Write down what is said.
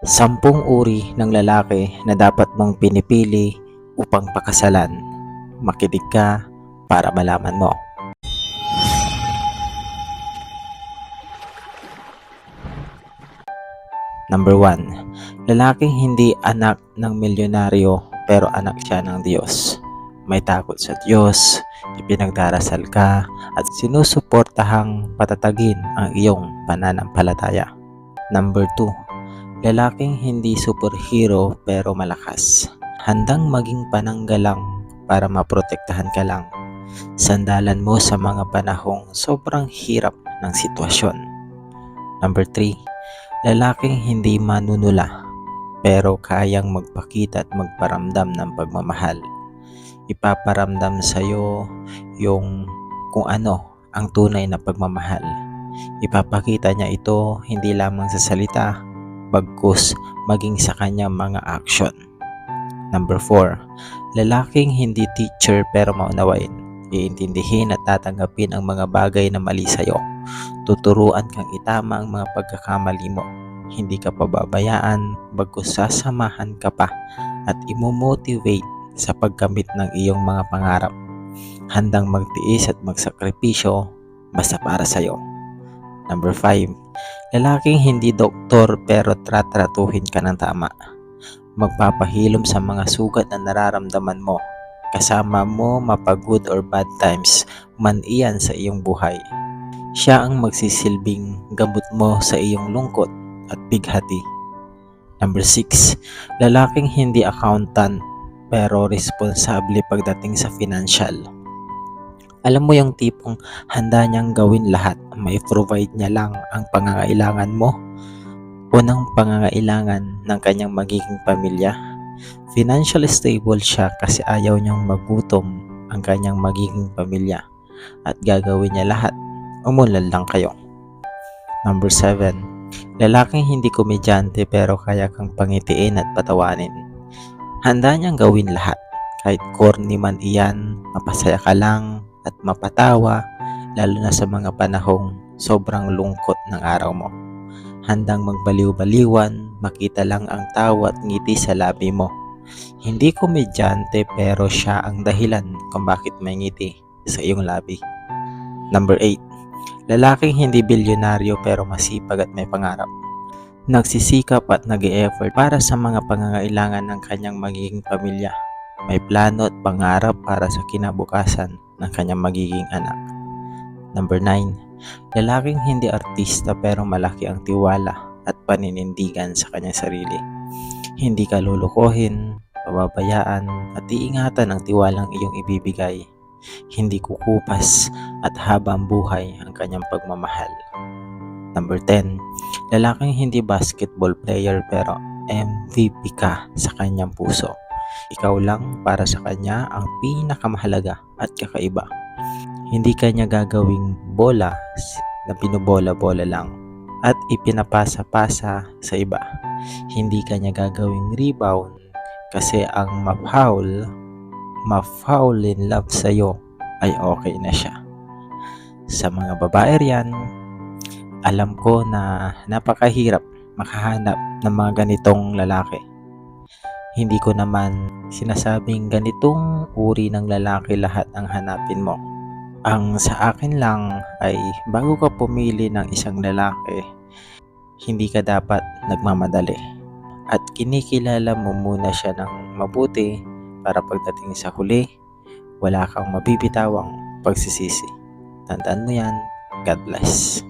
Sampung uri ng lalaki na dapat mong pinipili upang pakasalan. Makinig ka para malaman mo. Number 1. Lalaking hindi anak ng milyonaryo pero anak siya ng Diyos. May takot sa Diyos, ipinagdarasal ka at sinusuportahang patatagin ang iyong pananampalataya. Number 2. Lalaking hindi superhero pero malakas. Handang maging pananggalang para maprotektahan ka lang. Sandalan mo sa mga panahong sobrang hirap ng sitwasyon. Number 3. Lalaking hindi manunula pero kayang magpakita at magparamdam ng pagmamahal. Ipaparamdam sa iyo yung kung ano ang tunay na pagmamahal. Ipapakita niya ito hindi lamang sa salita, bagkus maging sa kanyang mga action. Number 4. Lalaking hindi teacher pero maunawain. Iintindihin at tatanggapin ang mga bagay na mali sa'yo. Tuturuan kang itama ang mga pagkakamali mo. Hindi ka pababayaan, bagkus sasamahan ka pa at imomotivate sa pagkamit ng iyong mga pangarap. Handang magtiis at magsakripisyo basta para sa'yo. Number 5. Lalaking hindi doktor pero tratratuhin ka ng tama. Magpapahilom sa mga sugat na nararamdaman mo. Kasama mo mapagod or bad times man iyan sa iyong buhay. Siya ang magsisilbing gamot mo sa iyong lungkot at bighati. Number 6. Lalaking hindi accountant pero responsable pagdating sa financial. Alam mo yung tipong handa niyang gawin lahat, may provide niya lang ang pangangailangan mo. Unang pangangailangan ng kanyang magiging pamilya. Financial stable siya kasi ayaw niyang magutom ang kanyang magiging pamilya at gagawin niya lahat. Umulan lang kayo. Number 7. Lalaking hindi komedyante pero kaya kang pangitiin at patawanin. Handa niyang gawin lahat. Kahit corny man iyan, mapasaya ka lang at mapatawa, lalo na sa mga panahong sobrang lungkot ng araw mo. Handang magbaliw-baliwan, makita lang ang tawa at ngiti sa labi mo. Hindi komedyante pero siya ang dahilan kung bakit may ngiti sa iyong labi. Number 8. Lalaking hindi bilyonaryo pero masipag at may pangarap nagsisikap at nag effort para sa mga pangangailangan ng kanyang magiging pamilya. May plano at pangarap para sa kinabukasan ng kanyang magiging anak. Number 9. Lalaking hindi artista pero malaki ang tiwala at paninindigan sa kanyang sarili. Hindi ka lulukohin, pababayaan at iingatan ang tiwalang iyong ibibigay. Hindi kukupas at habang buhay ang kanyang pagmamahal. Number 10. Lalaking hindi basketball player pero MVP ka sa kanyang puso. Ikaw lang para sa kanya ang pinakamahalaga at kakaiba. Hindi kanya gagawing bola na pinubola-bola lang at ipinapasa-pasa sa iba. Hindi kanya gagawing rebound kasi ang ma-foul, ma-foul in love sa'yo ay okay na siya. Sa mga babae riyan, alam ko na napakahirap makahanap ng mga ganitong lalaki. Hindi ko naman sinasabing ganitong uri ng lalaki lahat ang hanapin mo. Ang sa akin lang ay bago ka pumili ng isang lalaki, hindi ka dapat nagmamadali. At kinikilala mo muna siya ng mabuti para pagdating sa huli, wala kang mabibitawang pagsisisi. Tandaan mo yan. God bless.